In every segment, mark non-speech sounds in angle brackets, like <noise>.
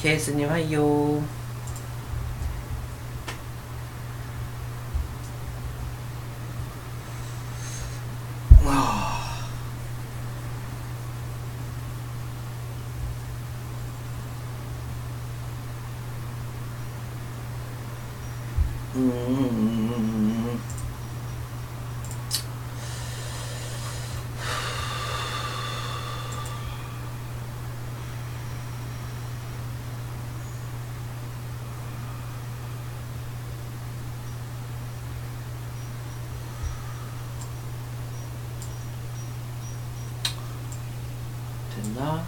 케이스님 하이요. 음. 됐나?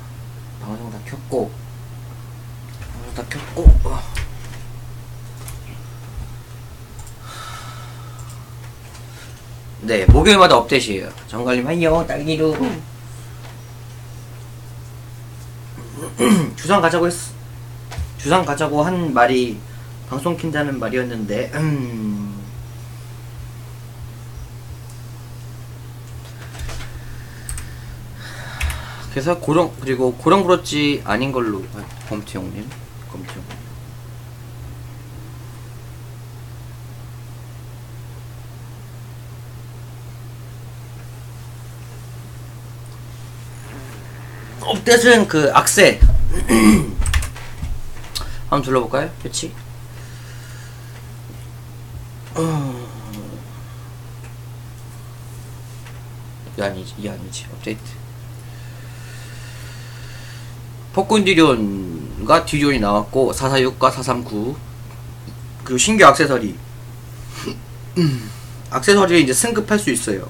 방송 다 켰고 방송 다 켰고 어. 네 목요일마다 업데이트예요 정갈님 하이요 딸기루 <clears throat> 주상 가자고 했 주상 가자고 한 말이 방송 킨다는 말이었는데 <clears throat> 음. 그래서 고령 그리고 고령 그렇지 아닌 걸로 아, 검투형님 검투형 업데이트는 그 악세. <clears throat> 한번 둘러볼까요? 그치? 어... 이 아니지 이 아니지. 업데이트 폭군 디리온과 디리온이 나왔고 446과 439 그리고 신규 액세서리. 액세서리를 <clears throat> 이제 승급할 수 있어요.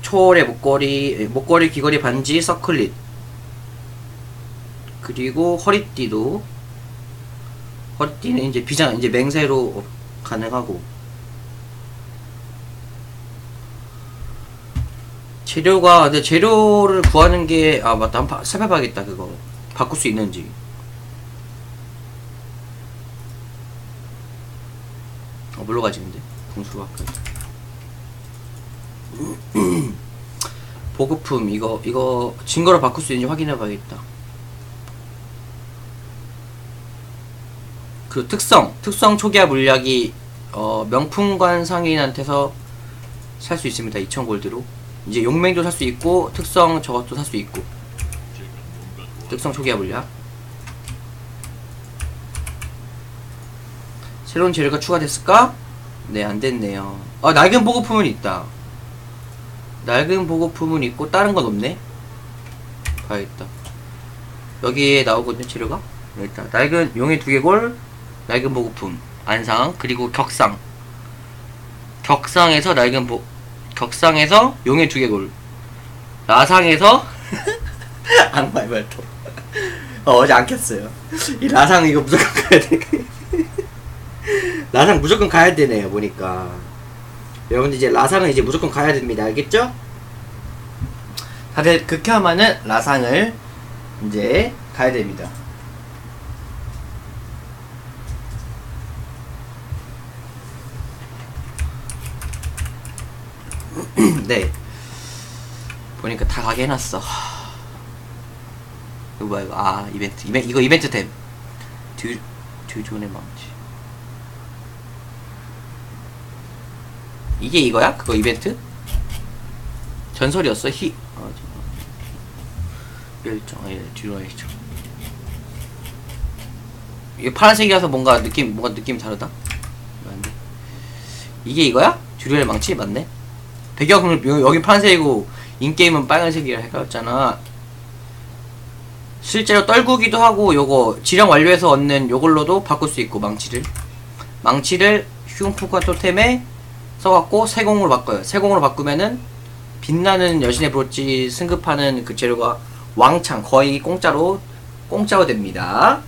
초월의 목걸이 목걸이 귀걸이 반지 서클릿. 그리고 허리띠도. 허리띠는 이제 비장 이제 맹세로 가능하고 재료가 근데 재료를 구하는 게 아 맞다. 한번 살펴봐야겠다 그거. 바꿀 수 있는지. 어 뭘로 가지는데? 궁수로 바꿔야지. <clears throat> 보급품 이거 이거 증거로 바꿀 수 있는지 확인해 봐야겠다. 그 특성 특성 초기화 물약이 어 명품관 상인한테서 살 수 있습니다. 2000골드로 이제 용맹도 살 수 있고 특성 저것도 살 수 있고. 특성 초기화 물약 새로운 재료가 추가됐을까? 네 안됐네요. 아 낡은 보급품은 있다. 낡은 보급품은 있고 다른 건 없네. 봐야겠다. 여기에 나오거든요 재료가? 일단 낡은 용의 두개골 낡은 보급품. 안상 그리고 격상. 격상에서 낡은 보 격상에서 용의 두개골. 라상에서 <laughs> 악마의 발톱. 어, 어제 안 켰어요. 이 라상 이거 무조건 가야 돼. 라상 무조건 가야 되네요 보니까. 여러분들 이제 라상은 이제 무조건 가야 됩니다. 알겠죠? 다들 극혐하는 라상을 이제 가야 됩니다 네 보니까 다 가게 해놨어. 이거 뭐야 이거? 아 이벤트. 이벤 이거 이벤트 템. 듀 듀존의 망치. 이게 이거야? 그거 이벤트? 전설이었어? 히 아, 열정 예 뒤로 열정. 이게 파란색이라서 뭔가 느낌 뭔가 느낌 다르다? 이게 이거야? 듀리엘 망치? 맞네 배경은 여- 여기 파란색이고 인게임은 빨간색이라 헷갈렸잖아. 실제로 떨구기도 하고 요거 지령 완료해서 얻는 요걸로도 바꿀 수 있고 망치를. 망치를 흉푸가 토템에 써갖고 세공으로 바꿔요. 세공으로 바꾸면은 빛나는 여신의 브로치 승급하는 그 재료가 왕창 거의 공짜로 공짜로 됩니다.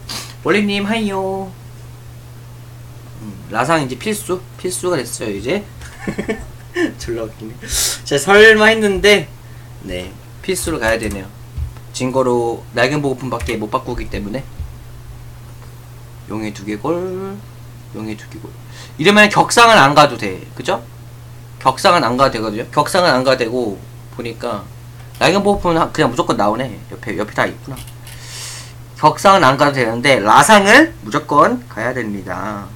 원리님 하이요. 음, 라상 이제 필수? 필수가 됐어요 이제 <laughs> <laughs> 졸라 웃기네 제가 설마 했는데 네 필수로 가야 되네요 증거로 낡은 보급품밖에 못 바꾸기 때문에 용의 두개 골 용의 두개 골 이러면 격상은 안 가도 돼 그죠? 격상은 안 가도 되거든요 격상은 안 가도 되고 보니까 낡은 보호품은 그냥 무조건 나오네. 옆에 옆에 다 있구나. 격상은 안 가도 되는데 라상을 무조건 가야 됩니다.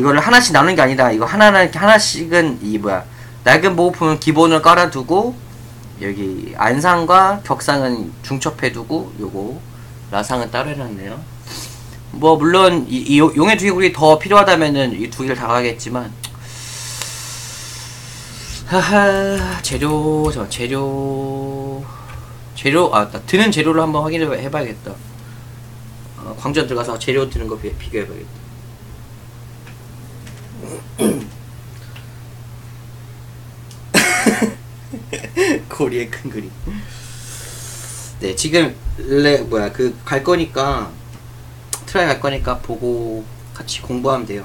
이거를 하나씩 나누는 게 아니다. 이거 하나는 하나씩은 이 뭐야 낡은 보호품은 기본을 깔아두고 여기 안상과 격상은 중첩해두고 요거 라상은 따로 해놨네요. 뭐 물론 이, 이 용- 용의 두개골이 더 필요하다면은 이 두 개를 다 가겠지만 하하 재료 저 재료 재료 아나 드는 재료를 한번 확인해 해봐야겠다. 어, 광전 들어가서 재료 드는 거 비, 비교해봐야겠다. 고리의 큰 그림. 네 지금 레 뭐야 그 갈 거니까 트라이 갈 거니까 보고 같이 공부하면 돼요.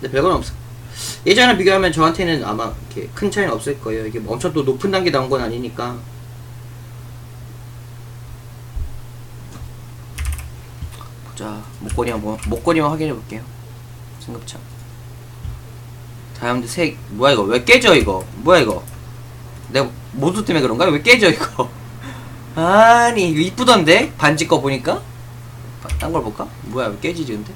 근데 별건 없어. 예전에 비교하면 저한테는 아마 이렇게 큰 차이는 없을 거예요. 이게 뭐 엄청 또 높은 단계 나온 건 아니니까. 보자 목걸이 한번 목걸이만 확인해 볼게요. 승급차. 다이아몬드 색 뭐야 이거 왜 깨져 이거 뭐야 이거 내가 모두 때문에 그런가 왜 깨져 이거 <laughs> 아니 이쁘던데 반지 거 보니까 딴 걸 볼까 뭐야 왜 깨지지 근데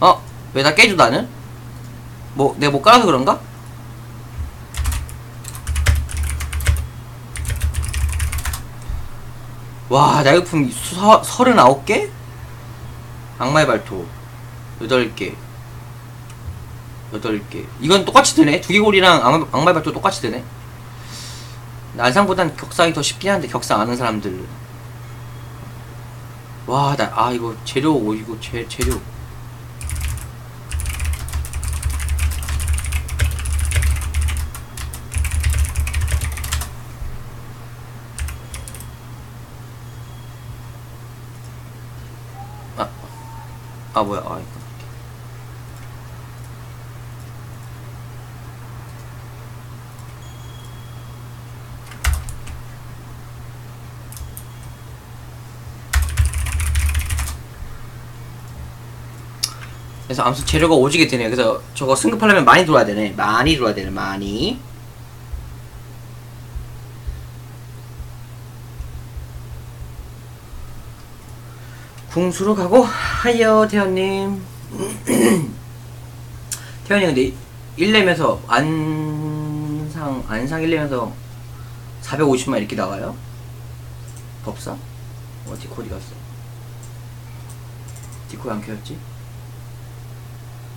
어? 왜 나 깨져 나는? 뭐 내가 못 깔아서 그런가? 와 서, 39개? 악마의 발톱 8개 8개. 이건 똑같이 드네. 두개골이랑 발톱 똑같이 드네. 난상보단 격상이 더 쉽긴 한데 격상 아는 사람들. 와 나 아 이거 재료 오 이거 재, 재료. 아, 아 뭐야. 아 이거 그래서 아무튼 재료가 오지게 되네요 그래서 저거 승급하려면 많이 들어와야 되네 많이 들어와야 되네 많이 궁수로 가고 하여 태연님 <clears throat> 태연이 근데 1렘에서 안상 안상 1렘에서 450만 이렇게 나와요? 법사? 어디 코디 갔어? 디코이 안 켜졌지?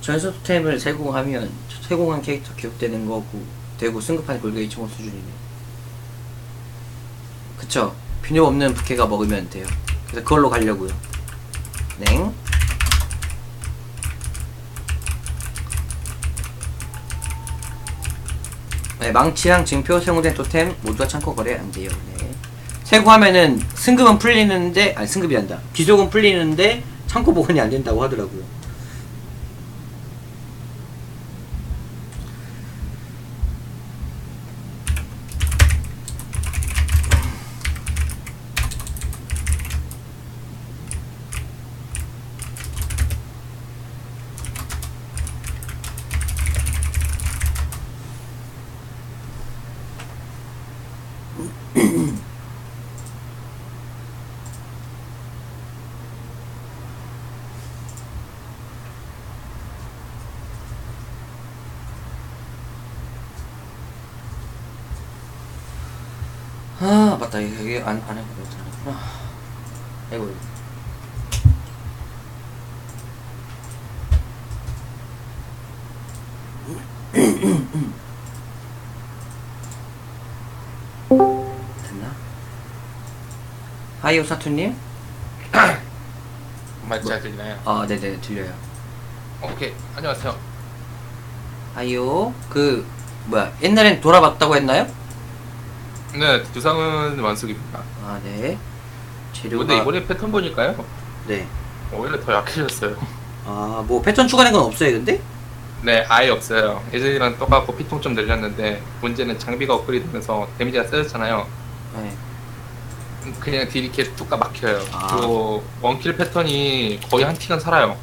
전설 토템을 세공하면 세공한 캐릭터 기억되는 거고 되고 승급한 골드 2.5 수준이네 그쵸? 비뇨 없는 부캐가 먹으면 돼요. 그래서 그걸로 가려고요. 냉. 네, 망치랑 증표 세공된 토템 모두가 창고 거래 안 돼요. 네. 세공하면은 승급은 풀리는데 아니 승급이 한다. 귀속은 풀리는데 창고 보관이 안 된다고 하더라고요 아 맞다 이게 안, 안 해보려 했구나 아이고 됐나? 하이오 사투님? <coughs> 말 잘 들리나요? 아 네네 들려요 오케이 안녕하세요. 하이오 그 뭐야 옛날엔 돌아봤다고 했나요? 네 두상은 완숙입니다. 아 네 재료가 근데 이번에 패턴 보니까요 네. 오히려 더 약해졌어요. 아, 뭐 패턴 추가된 건 없어요, 근데? 네 아예 없어요. 예전이랑 똑같고 피통 좀 늘렸는데 문제는 장비가 업그레이드되면서 데미지가 세졌잖아요. 네. 그냥 딜이 계속 뚝가 막혀요. 아. 그리고 원킬 패턴이 거의 한 틱은 살아요.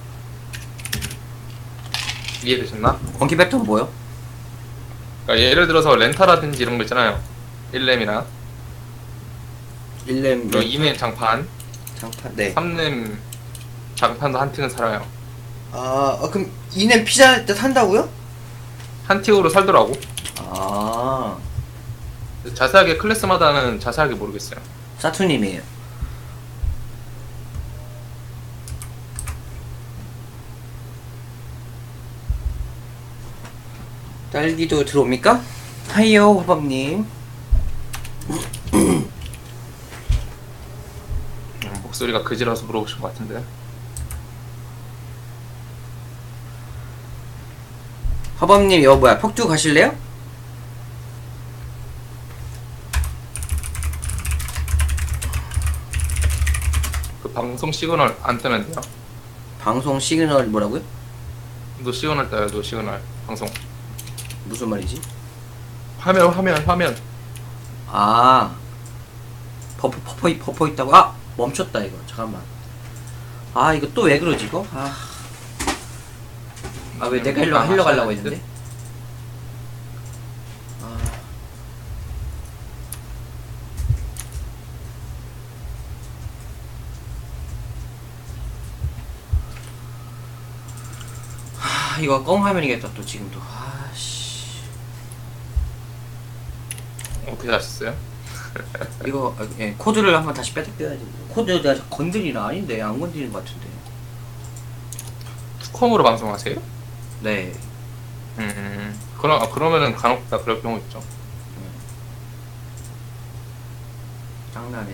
이해되셨나? 건기 패턴 뭐요? 그러니까 예를 들어서 렌타라든지 이런 거 있잖아요. 1렘이나 1렘 그리고 2렘 장판, 장판. 네. 3렘 장판도 한 틱은 살아요. 아, 아 그럼 2렘 피자 때 산다고요? 한 틱으로 살더라고. 아, 자세하게 클래스마다는 자세하게 모르겠어요. 사투님이에요. 딸기도 들어옵니까? 하이요, 화밥님. 음, 목소리가 그지라서 물어보신 것 같은데. 화밥님, 이거 뭐야, 폭주 가실래요? 그 방송 시그널 안 뜨면 돼요. 방송 시그널 뭐라고요? 너 시그널 떠요, 너 시그널. 방송. 무슨 말이지? 화면, 화면, 화면. 아 버퍼 버퍼 버퍼 있다고? 아 멈췄다 이거. 잠깐만. 아 이거 또 왜 그러지 이거? 아아 왜 내가 아, 일로 가려고 했는데? 아. 하, 이거 껌 화면이겠다 또 지금도. 아 어떻게 하셨어요? <laughs> 이거 아, 예, 코드를 한번 다시 빼야 떼야지 코드 내가 건드리나? 아닌데 안 건드리는 것 같은데. 투컴으로 방송하세요? 네. 음, 그럼, 아, 그러면은 간혹 다 그럴 경우 있죠. 장난해